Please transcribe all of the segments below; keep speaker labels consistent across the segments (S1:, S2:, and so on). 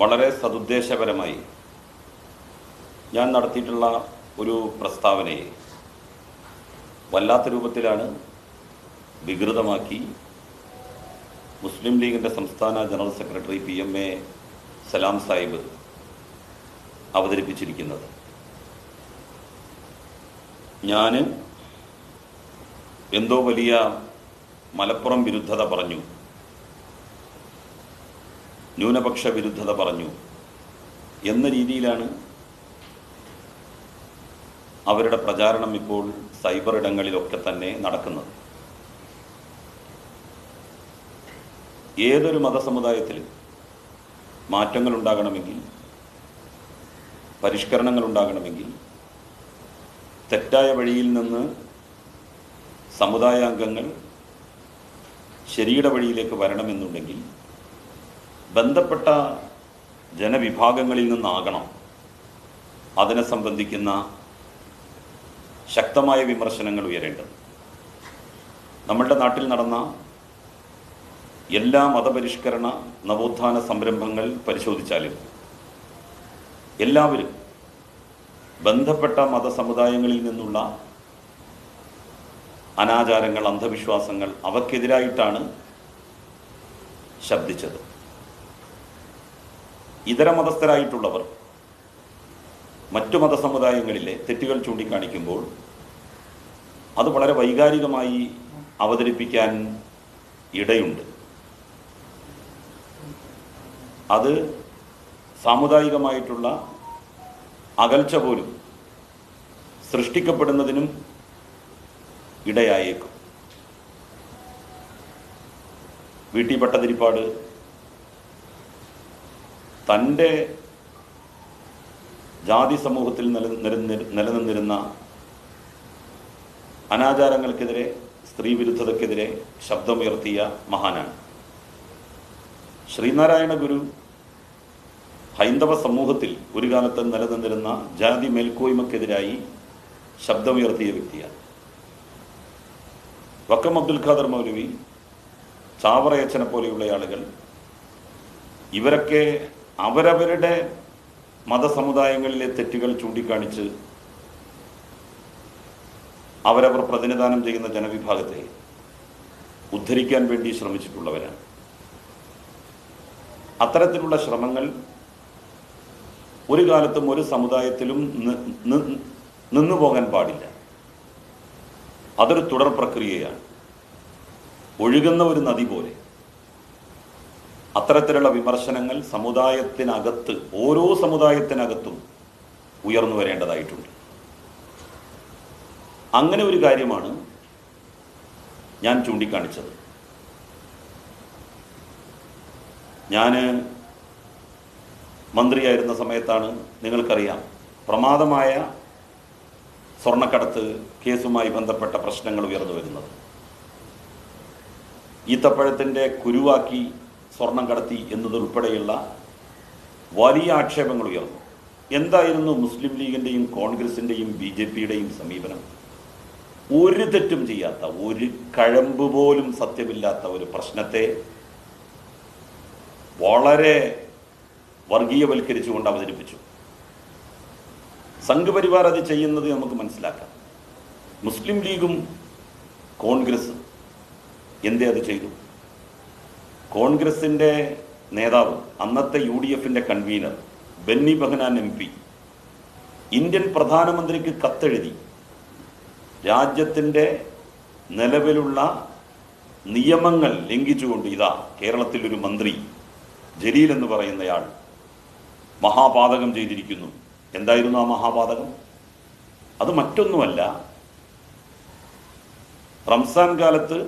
S1: വളരെ സതുദ്ദേശപരമായി ഞാൻ നടത്തിയിട്ടുള്ള ഒരു പ്രസ്താവനയെ വല്ലാത്ത രൂപത്തിലാണ് വികൃതമാക്കി മുസ്ലിം ലീഗിന്റെ സംസ്ഥാന general secretary P M A Salam Sahib അവതരിപ്പിച്ചിരിക്കുന്നത്. ഞാൻ എന്തോ വലിയ മലപ്പുറം വിരുദ്ധത പറഞ്ഞു. ന്യൂനപക്ഷ വിരുദ്ധത പറഞ്ഞു. എന്ന രീതിയിലാണ് അവരുടെ പ്രചാരണം ഇപ്പോൾ സൈബർ ഇടങ്ങളിലൊക്കെ തന്നെ നടക്കുന്നത്. ഏതൊരു മതസമുദായത്തിലും മാറ്റങ്ങൾ ഉണ്ടാകണമെങ്കിൽ പരിഷ്കരണങ്ങൾ ഉണ്ടാകണമെങ്കിൽ തെറ്റായ വഴിയിൽ നിന്ന് സമുദായാംഗങ്ങൾ ശരിയുടെ വഴിയിലേക്ക് വരണമെന്നുണ്ടെങ്കിൽ ബന്ധപ്പെട്ട ജനവിഭാഗങ്ങളിൽ നിന്നാകണം അതിനെ സംബന്ധിക്കുന്ന ശക്തമായ വിമർശനങ്ങൾ ഉയരേണ്ടത്. നമ്മളുടെ നാട്ടിൽ നടന്ന എല്ലാ മതപരിഷ്കരണ നവോത്ഥാന സംരംഭങ്ങൾ പരിശോധിച്ചാലും എല്ലാവരും ബന്ധപ്പെട്ട മതസമുദായങ്ങളിൽ നിന്നുള്ള അനാചാരങ്ങൾ അന്ധവിശ്വാസങ്ങൾ അവക്കെതിരായിട്ടാണ് ശബ്ദിച്ചത്. ഇതര മതസ്ഥരായിട്ടുള്ളവർ മറ്റു മതസമുദായങ്ങളിലെ തെറ്റുകൾ ചൂണ്ടിക്കാണിക്കുമ്പോൾ അത് വളരെ വൈകാരികമായി അവതരിപ്പിക്കാൻ ഇടയുണ്ട്. അത് സാമുദായികമായിട്ടുള്ള അകൽച്ച പോലും സൃഷ്ടിക്കപ്പെടുന്നതിനും ഇടയായേക്കും. വീട്ടിൽ പട്ടതിരിപ്പാട് തന്റെ ജാതി സമൂഹത്തിൽ നില നിലനിന്നി- നിലനിന്നിരുന്ന അനാചാരങ്ങൾക്കെതിരെ സ്ത്രീ വിരുദ്ധതയ്ക്കെതിരെ ശബ്ദമുയർത്തിയ മഹാനാണ്. ശ്രീനാരായണ ഗുരു ഹൈന്ദവ സമൂഹത്തിൽ ഒരു കാലത്ത് നിലനിന്നിരുന്ന ജാതി മേൽക്കോയ്മക്കെതിരായി ശബ്ദമുയർത്തിയ വ്യക്തിയാണ്. വക്കം അബ്ദുൽ ഖാദർ മൗലവി ചാവറയച്ചനെ പോലെയുള്ള ആളുകൾ ഇവരൊക്കെ അവരവരുടെ മതസമുദായങ്ങളിലെ തെറ്റുകൾ ചൂണ്ടിക്കാണിച്ച് അവരവർ പ്രതിനിധാനം ചെയ്യുന്ന ജനവിഭാഗത്തെ ഉദ്ധരിക്കാൻ വേണ്ടി ശ്രമിച്ചിട്ടുള്ളവരാണ്. അത്തരത്തിലുള്ള ശ്രമങ്ങൾ ഒരു കാലത്തും ഒരു സമുദായത്തിലും നിന്നു പോകാൻ പാടില്ല. അതൊരു തുടർ പ്രക്രിയയാണ്. ഒഴുകുന്ന ഒരു നദി പോലെ. അത്തരത്തിലുള്ള വിമർശനങ്ങൾ സമുദായത്തിനകത്ത് ഓരോ സമുദായത്തിനകത്തും ഉയർന്നു വരേണ്ടതായിട്ടുണ്ട്. അങ്ങനെ ഒരു കാര്യമാണ് ഞാൻ ചൂണ്ടിക്കാണിച്ചത്. ഞാൻ മന്ത്രിയായിരുന്ന സമയത്താണ് നിങ്ങൾക്കറിയാം പ്രമാദമായ സ്വർണക്കടത്ത് കേസുമായി ബന്ധപ്പെട്ട പ്രശ്നങ്ങൾ ഉയർന്നു വരുന്നത്. ഈത്തപ്പഴത്തിന്റെ കുരുവാക്കി സ്വർണം കടത്തി എന്നതുൾപ്പെടെയുള്ള വലിയ ആക്ഷേപങ്ങൾ ഉയർന്നു. എന്തായിരുന്നു മുസ്ലിം ലീഗിന്റെയും കോൺഗ്രസിന്റെയും ബി ജെ പിയുടെയും സമീപനം? ഒരു തെറ്റും ചെയ്യാത്ത ഒരു കഴമ്പ് പോലും സത്യമില്ലാത്ത ഒരു പ്രശ്നത്തെ വളരെ വർഗീയവൽക്കരിച്ചുകൊണ്ട് അവതരിപ്പിച്ചു. സംഘപരിവാർ അത് ചെയ്യുന്നത് നമുക്ക് മനസ്സിലാക്കാം. മുസ്ലിം ലീഗും കോൺഗ്രസ് എന്തേ അത് ചെയ്തു? കോൺഗ്രസിന്റെ നേതാവ് അന്നത്തെ യു ഡി എഫിന്റെ convener Benny Behanan M P Indian പ്രധാനമന്ത്രിക്ക് കത്തെഴുതി രാജ്യത്തിന്റെ നിലവിലുള്ള നിയമങ്ങൾ ലംഘിച്ചുകൊണ്ട് ഇതാ കേരളത്തിലൊരു മന്ത്രി ജലീൽ എന്ന് പറയുന്നയാൾ മഹാപാതകം ചെയ്തിരിക്കുന്നു. എന്തായിരുന്നു ആ മഹാപാതകം? അത് മറ്റൊന്നുമല്ല. റംസാൻ കാലത്ത്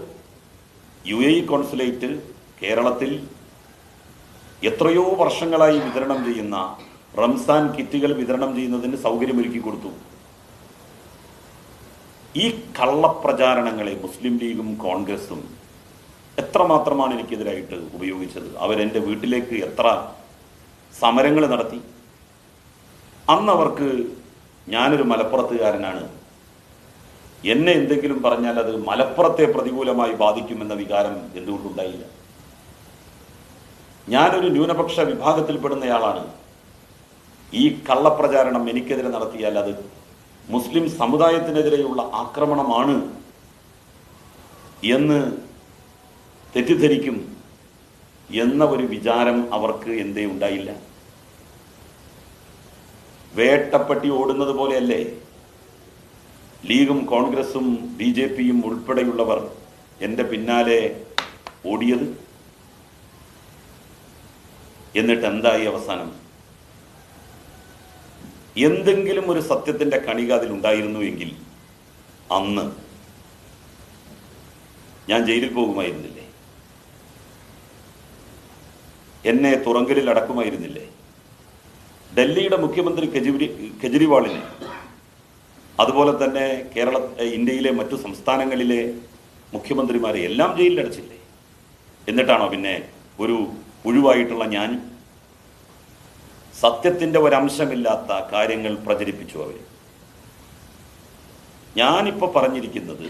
S1: യു എ ഇ കോൺസുലേറ്റ് കേരളത്തിൽ എത്രയോ വർഷങ്ങളായി വിതരണം ചെയ്യുന്ന റംസാൻ കിറ്റുകൾ വിതരണം ചെയ്യുന്നതിന് സൗകര്യമൊരുക്കി കൊടുത്തു. ഈ കള്ളപ്രചാരണങ്ങളെ മുസ്ലിം ലീഗും കോൺഗ്രസും എത്രമാത്രമാണ് എനിക്കെതിരായിട്ട് ഉപയോഗിച്ചത്? അവരെന്റെ വീട്ടിലേക്ക് എത്ര സമരങ്ങൾ നടത്തി? അന്ന് അവർക്ക് ഞാനൊരു മലപ്പുറത്തുകാരനാണ്. എന്നെ എന്തെങ്കിലും പറഞ്ഞാൽ അത് മലപ്പുറത്തെ പ്രതികൂലമായി ബാധിക്കുമെന്ന വികാരം എന്തുകൊണ്ടുണ്ടായില്ല ഞാനൊരു ന്യൂനപക്ഷ വിഭാഗത്തിൽപ്പെടുന്നയാളാണ്. ഈ കള്ളപ്രചാരണം എനിക്കെതിരെ നടത്തിയാൽ അത് മുസ്ലിം സമുദായത്തിനെതിരെയുള്ള ആക്രമണമാണ് എന്ന് തെറ്റിദ്ധരിക്കും എന്ന ഒരു വിചാരം അവർക്ക് എന്തേ ഉണ്ടായില്ല. വേട്ടപ്പട്ടി ഓടുന്നത് പോലെയല്ലേ? ലീഗും കോൺഗ്രസും ബി ജെ പിയും ഉൾപ്പെടെയുള്ളവർ എന്റെ പിന്നാലെ ഓടിയത്? എന്നിട്ട് എന്തായി അവസാനം? എന്തെങ്കിലും ഒരു സത്യത്തിന്റെ കണിക അതിലുണ്ടായിരുന്നു എങ്കിൽ അന്ന് ഞാൻ ജയിലിൽ പോകുമായിരുന്നില്ലേ? എന്നെ തുറങ്കലിൽ അടക്കുമായിരുന്നില്ലേ? ഡൽഹിയുടെ മുഖ്യമന്ത്രി കെജ്രി കെജ്രിവാളിനെ അതുപോലെ തന്നെ കേരള ഇന്ത്യയിലെ മറ്റു സംസ്ഥാനങ്ങളിലെ മുഖ്യമന്ത്രിമാരെ എല്ലാം ജയിലിൽ ജയിലിലടച്ചില്ലേ എന്നിട്ടാണോ പിന്നെ ഒരു ഒഴിവായിട്ടുള്ള ഞാൻ സത്യത്തിന്റെ ഒരംശമില്ലാത്ത കാര്യങ്ങൾ പ്രചരിപ്പിച്ചു അവർ ഞാനിപ്പോൾ പറഞ്ഞിരിക്കുന്നത്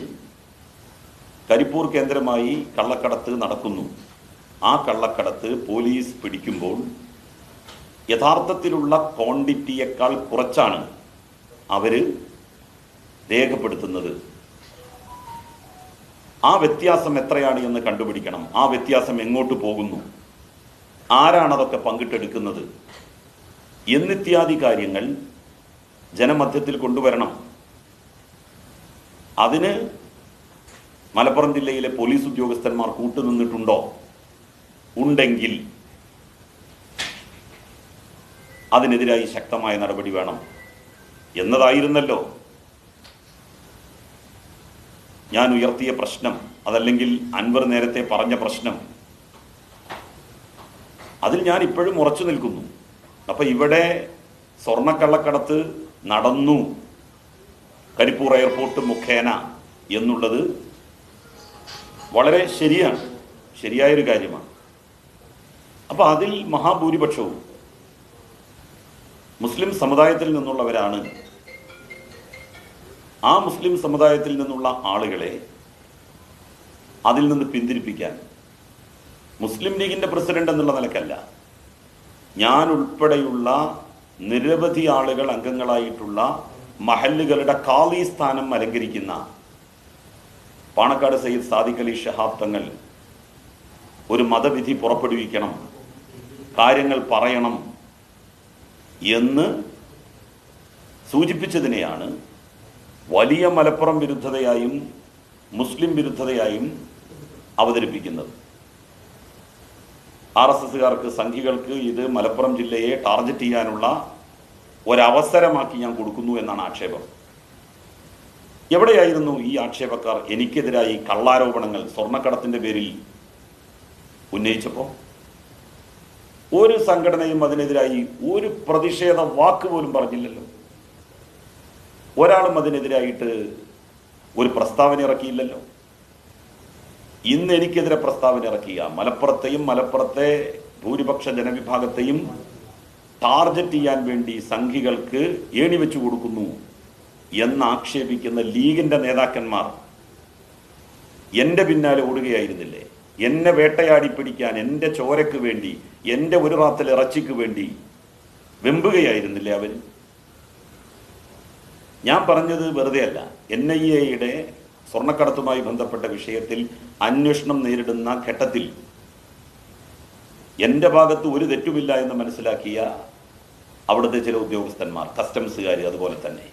S1: കരിപ്പൂർ കേന്ദ്രമായി കള്ളക്കടത്ത് നടക്കുന്നു. ആ കള്ളക്കടത്ത് പോലീസ് പിടിക്കുമ്പോൾ യഥാർത്ഥത്തിലുള്ള ക്വാണ്ടിറ്റിയേക്കാൾ കുറച്ചാണ് അവർ രേഖപ്പെടുത്തുന്നത്. ആ വ്യത്യാസം എത്രയാണ് എന്ന് കണ്ടുപിടിക്കണം. ആ വ്യത്യാസം എങ്ങോട്ട് പോകുന്നു? ആരാണ് അതൊക്കെ പങ്കിട്ടെടുക്കുന്നത്? എന്നിത്യാദി കാര്യങ്ങൾ ജനമധ്യത്തിൽ കൊണ്ടുവരണം. അതിന് മലപ്പുറം ജില്ലയിലെ പോലീസ് ഉദ്യോഗസ്ഥന്മാർ കൂട്ടുനിന്നിട്ടുണ്ടോ? ഉണ്ടെങ്കിൽ അതിനെതിരായി ശക്തമായ നടപടി വേണം എന്നതായിരുന്നല്ലോ. ഞാൻ ഉയർത്തിയ പ്രശ്നം അതല്ലെങ്കിൽ അൻവർ നേരത്തെ പറഞ്ഞ പ്രശ്നം അതിൽ ഞാൻ ഇപ്പോഴും ഉറച്ചു നിൽക്കുന്നു. അപ്പൊ ഇവിടെ സ്വർണക്കള്ളക്കടത്ത് നടന്നു. കരിപ്പൂർ എയർപോർട്ട് മുഖേന എന്നുള്ളത് വളരെ ശരിയാണ്. ശരിയായൊരു കാര്യമാണ്. അപ്പൊ അതിൽ മഹാഭൂരിപക്ഷവും മുസ്ലിം സമുദായത്തിൽ നിന്നുള്ളവരാണ്. ആ മുസ്ലിം സമുദായത്തിൽ നിന്നുള്ള ആളുകളെ അതിൽ നിന്ന് പിന്തിരിപ്പിക്കാൻ മുസ്ലിം ലീഗിന്റെ പ്രസിഡന്റ് എന്നുള്ള നിലക്കല്ല. ഞാൻ ഉൾപ്പെടെയുള്ള നിരവധി ആളുകൾ അംഗങ്ങളായിട്ടുള്ള മഹല്ലുകളുടെ കാലി സ്ഥാനം അലങ്കരിക്കുന്ന പാണക്കാട് സയ്യിദ് സാദിഖ് അലി ഷഹാബ് തങ്ങൾ ഒരു മതവിധി പുറപ്പെടുവിക്കണം കാര്യങ്ങൾ പറയണം എന്ന് സൂചിപ്പിച്ചതിനെയാണ് വലിയ മലപ്പുറം വിരുദ്ധതയായും മുസ്ലിം വിരുദ്ധതയായും അവതരിപ്പിക്കുന്നത്. ആർ എസ് എസുകാർക്ക് സംഘികൾക്ക് ഇത് മലപ്പുറം ജില്ലയെ ടാർഗറ്റ് ചെയ്യാനുള്ള ഒരവസരമാക്കി ഞാൻ കൊടുക്കുന്നു എന്നാണ് ആക്ഷേപം. എവിടെയായിരുന്നു ഈ ആക്ഷേപക്കാർ എനിക്കെതിരായി കള്ളാരോപണങ്ങൾ സ്വർണക്കടത്തിന്റെ പേരിൽ ഉന്നയിച്ചപ്പോൾ ഒരു സംഘടനയും അതിനെതിരായി ഒരു പ്രതിഷേധ വാക്ക് പോലും പറഞ്ഞില്ലല്ലോ. ഒരാളും അതിനെതിരായിട്ട് ഒരു പ്രസ്താവന ഇറക്കിയില്ലല്ലോ. ഇന്ന് എനിക്കെതിരെ പ്രസ്താവന ഇറക്കിയ. മലപ്പുറത്തെയും മലപ്പുറത്തെ ഭൂരിപക്ഷ ജനവിഭാഗത്തെയും ടാർഗറ്റ് ചെയ്യാൻ വേണ്ടി സംഘികൾക്ക് ഏണി വെച്ചു കൊടുക്കുന്നു എന്നാക്ഷേപിക്കുന്ന ലീഗിന്റെ നേതാക്കന്മാർ എന്റെ പിന്നാലെ ഓടുകയായിരുന്നില്ലേ? എന്നെ വേട്ടയാടി പിടിക്കാൻ എന്റെ ചോരയ്ക്ക് വേണ്ടി എന്റെ ഒരു റാത്തൽ ഇറച്ചിക്ക് വേണ്ടി വെമ്പുകയായിരുന്നില്ലേ അവർ ഞാൻ പറഞ്ഞത് വെറുതെയല്ല. എൻ ഐ എയുടെ സ്വർണക്കടത്തുമായി ബന്ധപ്പെട്ട വിഷയത്തിൽ അന്വേഷണം നേരിടുന്ന ഘട്ടത്തിൽ എന്റെ ഭാഗത്ത് ഒരു തെറ്റുമില്ല എന്ന് മനസ്സിലാക്കിയ അവിടുത്തെ ചില ഉദ്യോഗസ്ഥന്മാർ കസ്റ്റംസുകാർ അതുപോലെ തന്നെ.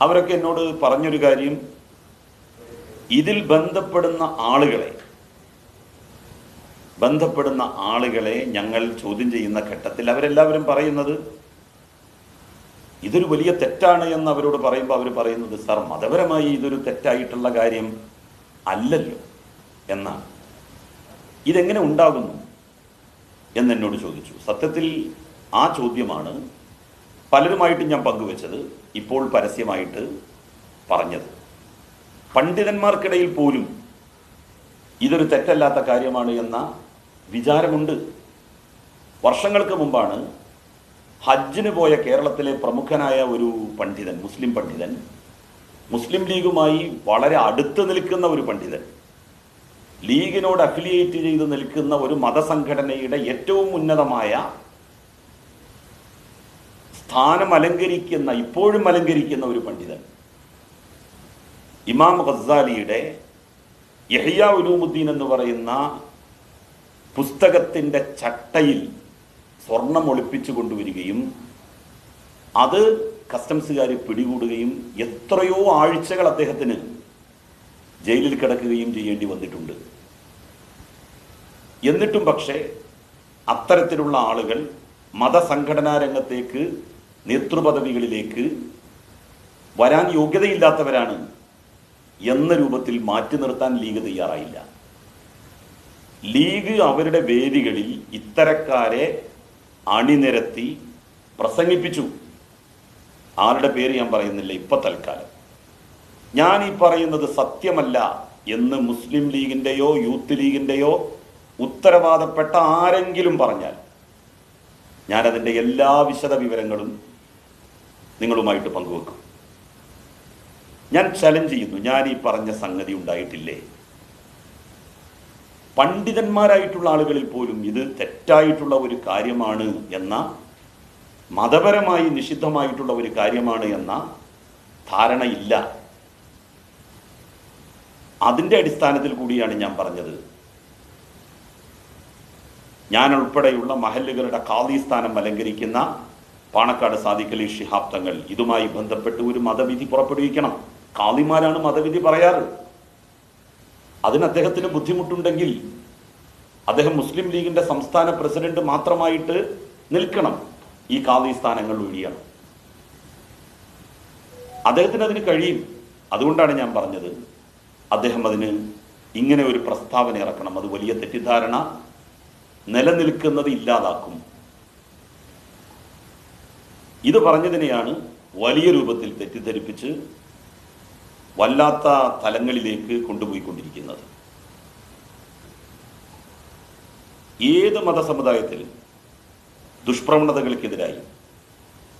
S1: അവരൊക്കെ എന്നോട് പറഞ്ഞൊരു കാര്യം ഇതിൽ ബന്ധപ്പെടുന്ന ആളുകളെ ബന്ധപ്പെടുന്ന ആളുകളെ ഞങ്ങൾ ചോദ്യം ചെയ്യുന്ന ഘട്ടത്തിൽ അവരെല്ലാവരും പറയുന്നത് ഇതൊരു വലിയ തെറ്റാണ് എന്ന് അവരോട് പറയുമ്പോൾ അവർ പറയുന്നത് സാർ മതപരമായി ഇതൊരു തെറ്റായിട്ടുള്ള കാര്യം അല്ലല്ലോ എന്നാണ്. ഇതെങ്ങനെ ഉണ്ടാകുന്നു എന്നെന്നോട് ചോദിച്ചു. സത്യത്തിൽ ആ ചോദ്യമാണ് പലരുമായിട്ട് ഞാൻ പങ്കുവെച്ചത് ഇപ്പോൾ പരസ്യമായിട്ട് പറഞ്ഞത്. പണ്ഡിതന്മാർക്കിടയിൽ പോലും ഇതൊരു തെറ്റല്ലാത്ത കാര്യമാണ് എന്ന വിചാരമുണ്ട്. വർഷങ്ങൾക്ക് മുമ്പാണ് ഹജ്ജിന് പോയ കേരളത്തിലെ പ്രമുഖനായ ഒരു പണ്ഡിതൻ മുസ്ലിം പണ്ഡിതൻ മുസ്ലിം ലീഗുമായി വളരെ അടുത്ത് നിൽക്കുന്ന ഒരു പണ്ഡിതൻ ലീഗിനോട് അഫിലിയേറ്റ് ചെയ്ത് നിൽക്കുന്ന ഒരു മതസംഘടനയുടെ ഏറ്റവും ഉന്നതമായ സ്ഥാനം അലങ്കരിക്കുന്ന ഇപ്പോഴും അലങ്കരിക്കുന്ന ഒരു പണ്ഡിതൻ ഇമാം ഖസാലിയുടെ യഹിയ ഉലൂമുദ്ദീൻ എന്ന് പറയുന്ന പുസ്തകത്തിന്റെ ചട്ടയിൽ സ്വർണം ഒളിപ്പിച്ചു കൊണ്ടുവരികയും അത് കസ്റ്റംസുകാർ പിടികൂടുകയും എത്രയോ ആഴ്ചകൾ അദ്ദേഹത്തിന് ജയിലിൽ കിടക്കുകയും ചെയ്യേണ്ടി വന്നിട്ടുണ്ട്. എന്നിട്ടും പക്ഷേ അത്തരത്തിലുള്ള ആളുകൾ മതസംഘടനാ രംഗത്തേക്ക് നേതൃപദവികളിലേക്ക് വരാൻ യോഗ്യതയില്ലാത്തവരാണ് എന്ന രൂപത്തിൽ മാറ്റി നിർത്താൻ ലീഗ് തയ്യാറായില്ല. ലീഗ് അവരുടെ വേദികളിൽ ഇത്തരക്കാരെ അണിനിരത്തി പ്രസംഗിപ്പിച്ചു. ആരുടെ പേര് ഞാൻ പറയുന്നില്ല ഇപ്പൊ തൽക്കാലം. ഞാൻ ഈ പറയുന്നത് സത്യമല്ല എന്ന് മുസ്ലിം ലീഗിന്റെയോ യൂത്ത് ലീഗിന്റെയോ ഉത്തരവാദപ്പെട്ട ആരെങ്കിലും പറഞ്ഞാൽ ഞാനതിന്റെ എല്ലാ വിശദ വിവരങ്ങളും നിങ്ങളുമായിട്ട് പങ്കുവെക്കും. ഞാൻ ചലഞ്ച് ചെയ്യുന്നു ഞാൻ ഈ പറഞ്ഞ സംഗതി ഉണ്ടായിട്ടില്ലേ? പണ്ഡിതന്മാരായിട്ടുള്ള ആളുകളിൽ പോലും ഇത് തെറ്റായിട്ടുള്ള ഒരു കാര്യമാണ് എന്ന മതപരമായി നിഷിദ്ധമായിട്ടുള്ള ഒരു കാര്യമാണ് എന്ന ധാരണയില്ല. അതിന്റെ അടിസ്ഥാനത്തിൽ കൂടിയാണ് ഞാൻ പറഞ്ഞത്. ഞാൻ ഉൾപ്പെടെയുള്ള മഹല്ലുകളുടെ കാളി സ്ഥാനം അലങ്കരിക്കുന്ന പാണക്കാട് സാദിഖലി ഷിഹാബ് തങ്ങൾ ഇതുമായി ബന്ധപ്പെട്ട് ഒരു മതവിധി പുറപ്പെടുവിക്കണം. കാതിമാരാണ് മതവിധി പറയാറ്. അതിന് അദ്ദേഹത്തിന് ബുദ്ധിമുട്ടുണ്ടെങ്കിൽ അദ്ദേഹം മുസ്ലിം ലീഗിന്റെ സംസ്ഥാന പ്രസിഡന്റ് മാത്രമായിട്ട് നിൽക്കണം. ഈ കാതി സ്ഥാനങ്ങൾ ഒഴിയണം. അദ്ദേഹത്തിന് അതിന് കഴിയും. അതുകൊണ്ടാണ് ഞാൻ പറഞ്ഞത്. അദ്ദേഹം അതിന് ഇങ്ങനെ ഒരു പ്രസ്താവന ഇറക്കണം. അത് വലിയ തെറ്റിദ്ധാരണ. നിലനിൽക്കുന്നത് ഇല്ലാതാക്കും. ഇത് പറഞ്ഞതിനെയാണ് വലിയ രൂപത്തിൽ തെറ്റിദ്ധരിപ്പിച്ച് വല്ലാത്ത തലങ്ങളിലേക്ക് കൊണ്ടുപോയിക്കൊണ്ടിരിക്കുന്നത്. ഏത് മതസമുദായത്തിലും ദുഷ്പ്രവണതകൾക്കെതിരായി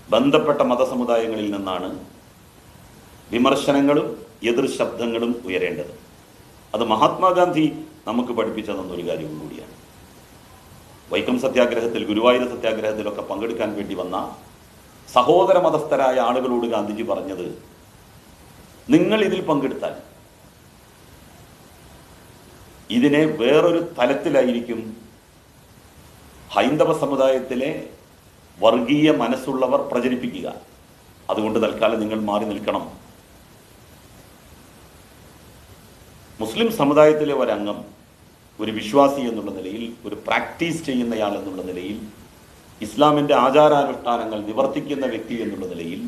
S1: ബന്ധപ്പെട്ട മതസമുദായങ്ങളിൽ നിന്നാണ് വിമർശനങ്ങളും എതിർ ശബ്ദങ്ങളും ഉയരേണ്ടത്. അത് മഹാത്മാഗാന്ധി നമുക്ക് പഠിപ്പിച്ചു തന്നൊരു കാര്യം കൂടിയാണ്. വൈക്കം സത്യാഗ്രഹത്തിൽ ഗുരുവായൂർ സത്യാഗ്രഹത്തിലൊക്കെ പങ്കെടുക്കാൻ വേണ്ടി വന്ന സഹോദര മതസ്ഥരായ ആളുകളോട് ഗാന്ധിജി പറഞ്ഞത് നിങ്ങൾ ഇതിൽ പങ്കെടുത്താൽ ഇതിനെ വേറൊരു തലത്തിലായിരിക്കും ഹൈന്ദവ സമുദായത്തിലെ വർഗീയ മനസ്സുള്ളവർ പ്രചരിപ്പിക്കുക. അതുകൊണ്ട് തൽക്കാലം നിങ്ങൾ മാറി നിൽക്കണം. മുസ്ലിം സമുദായത്തിലെ ഒരംഗം ഒരു വിശ്വാസി എന്നുള്ള നിലയിൽ ഒരു പ്രാക്ടീസ് ചെയ്യുന്നയാൾ എന്നുള്ള നിലയിൽ ഇസ്ലാമിന്റെ ആചാരാനുഷ്ഠാനങ്ങൾ നിവർത്തിക്കുന്ന വ്യക്തി എന്നുള്ള നിലയിൽ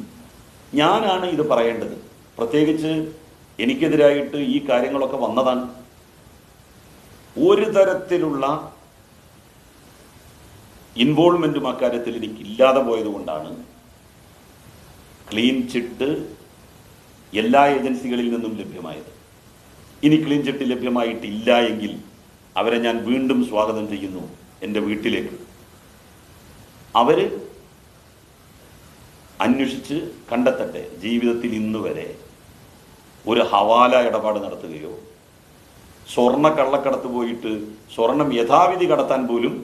S1: ഞാനാണ് ഇത് പറയേണ്ടത്. പ്രത്യേകിച്ച് എനിക്കെതിരായിട്ട് ഈ കാര്യങ്ങളൊക്കെ വന്നതാണ്. ഒരു തരത്തിലുള്ള ഇൻവോൾവ്മെന്റും അക്കാര്യത്തിൽ എനിക്കില്ലാതെ പോയതുകൊണ്ടാണ് ക്ലീൻ ചിട്ട് എല്ലാ ഏജൻസികളിൽ നിന്നും ലഭ്യമായത്. ഇനി ക്ലീൻ ചിട്ട് ലഭ്യമായിട്ടില്ല എങ്കിൽ അവരെ ഞാൻ വീണ്ടും സ്വാഗതം ചെയ്യുന്നു എന്റെ വീട്ടിലേക്ക്. അവർ അന്വേഷിച്ച് കണ്ടെത്തട്ടെ ജീവിതത്തിൽ ഇന്ന് വരെ ഒരു ഹവാല ഇടപാട് നടത്തുകയോ സ്വർണ കള്ളക്കടത്ത് പോയിട്ട് സ്വർണം യഥാവിധി കടത്താൻ പോലും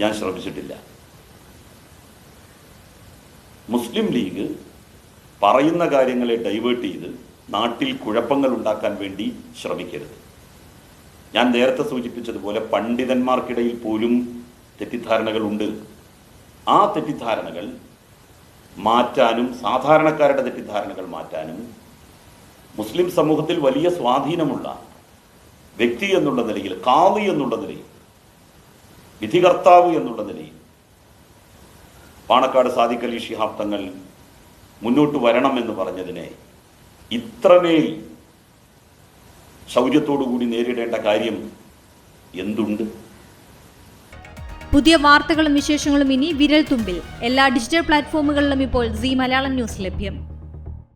S1: ഞാൻ ശ്രമിച്ചിട്ടില്ല. മുസ്ലിം ലീഗ് പറയുന്ന കാര്യങ്ങളെ ഡൈവേർട്ട് ചെയ്ത് നാട്ടിൽ കുഴപ്പങ്ങൾ ഉണ്ടാക്കാൻ വേണ്ടി ശ്രമിക്കരുത്. ഞാൻ നേരത്തെ സൂചിപ്പിച്ചതുപോലെ പണ്ഡിതന്മാർക്കിടയിൽ പോലും തെറ്റിദ്ധാരണകളുണ്ട് ആ തെറ്റിദ്ധാരണകൾ മാറ്റാനും സാധാരണക്കാരുടെ തെറ്റിദ്ധാരണകൾ മാറ്റാനും മുസ്ലിം സമൂഹത്തിൽ വലിയ സ്വാധീനമുള്ള വ്യക്തി എന്നുള്ള നിലയിൽ കാവി എന്നുള്ള നിലയിൽ വിധികർത്താവ് എന്നുള്ള നിലയിൽ പാണക്കാട് സാദിഖലി ശിഹാബ് തങ്ങൾ മുന്നോട്ട് വരണം എന്ന് പറഞ്ഞതിനെ ഇത്രമേൽ ശൗര്യത്തോടുകൂടി നേരിടേണ്ട കാര്യം എന്തുണ്ട്?
S2: പുതിയ വാർത്തകളും വിശേഷങ്ങളും ഇനി വിരൽ തുമ്പിൽ എല്ലാ ഡിജിറ്റൽ പ്ലാറ്റ്ഫോമുകളിലും ഇപ്പോൾ സി മലയാളം ന്യൂസ് ലഭ്യം.